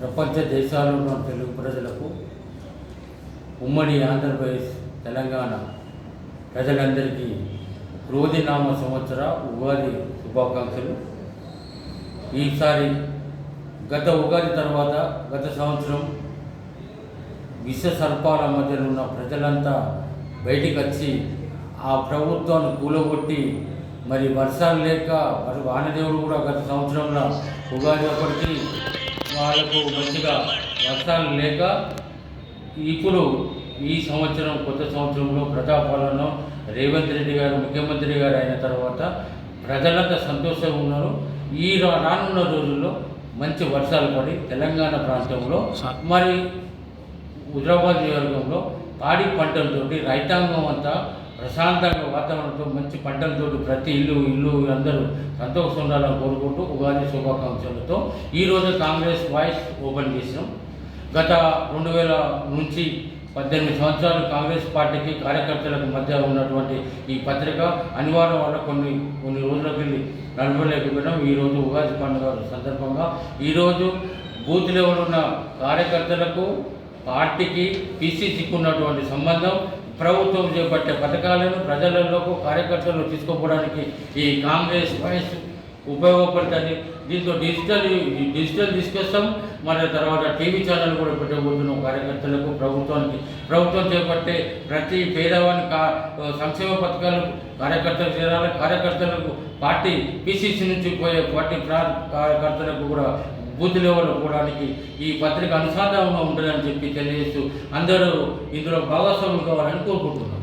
ప్రపంచ దేశాల్లో ఉన్న తెలుగు ప్రజలకు ఉమ్మడి ఆంధ్రప్రదేశ్ తెలంగాణ ప్రజలందరికీ క్రోధినామ సంవత్సర ఉగాది శుభాకాంక్షలు. ఈసారి గత ఉగాది తర్వాత గత సంవత్సరం విష సర్పాల మధ్యలో ఉన్న ప్రజలంతా బయటికి వచ్చి ఆ ప్రభుత్వాన్ని కూలగొట్టి మరి వర్షాలు లేక మరి వానదేవుడు కూడా గత సంవత్సరంలో ఉగాది ఒకటి వాళ్ళకు మంచిగా వర్షాలు లేక ఇప్పుడు ఈ సంవత్సరం కొత్త సంవత్సరంలో ప్రజాపాలన రేవంత్ రెడ్డి గారు ముఖ్యమంత్రి గారు అయిన తర్వాత ప్రజలంతా సంతోషంగా ఉన్నారు. ఈ రానున్న రోజుల్లో మంచి వర్షాలు పడి తెలంగాణ ప్రాంతంలో మరి హుజరాబాద్ నియోజకవర్గంలో పాడి పంటలతోటి రైతాంగం అంతా ప్రశాంతంగా వాతావరణంతో మంచి పంటలతో ప్రతి ఇల్లు ఇల్లు అందరూ సంతోషం ఉండాలని కోరుకుంటూ ఉగాది శుభాకాంక్షలతో ఈరోజు కాంగ్రెస్ వాయిస్ ఓపెన్ చేసినాం. గత రెండు వేల నుంచి పద్దెనిమిది సంవత్సరాలు కాంగ్రెస్ పార్టీకి కార్యకర్తలకు మధ్య ఉన్నటువంటి ఈ పత్రిక అనివార్యం వల్ల కొన్ని కొన్ని రోజులకు వెళ్ళి నడవలేకపోయినాం. ఈరోజు ఉగాది పండుగ సందర్భంగా ఈరోజు బూత్ లెవెల్ ఉన్న కార్యకర్తలకు పార్టీకి పీసీసీకి ఉన్నటువంటి సంబంధం ప్రభుత్వం చేపట్టే పథకాలను ప్రజలలోకి కార్యకర్తలు తీసుకోపోవడానికి ఈ కాంగ్రెస్ వాయిస్ ఉపయోగపడుతుంది. దీంతో డిజిటల్ డిజిటల్ తీసుకొస్తాం మన తర్వాత టీవీ ఛానల్ కూడా పెట్టబోతున్నాం కార్యకర్తలకు ప్రభుత్వానికి. ప్రభుత్వం చేపట్టే ప్రతి పేదవాని కా సంక్షేమ పథకాలు కార్యకర్తలు చేరాలి. కార్యకర్తలకు పార్టీ పీసీసీ నుంచి పోయే పార్టీ ప్రా కార్యకర్తలకు కూడా బూత్ లెవెల్ పోవడానికి ఈ పత్రిక అనుసంధానంగా ఉంటుందని చెప్పి తెలియజేస్తూ అందరూ ఇందులో భాగస్వాములు కావాలని కోరుకుంటున్నాం.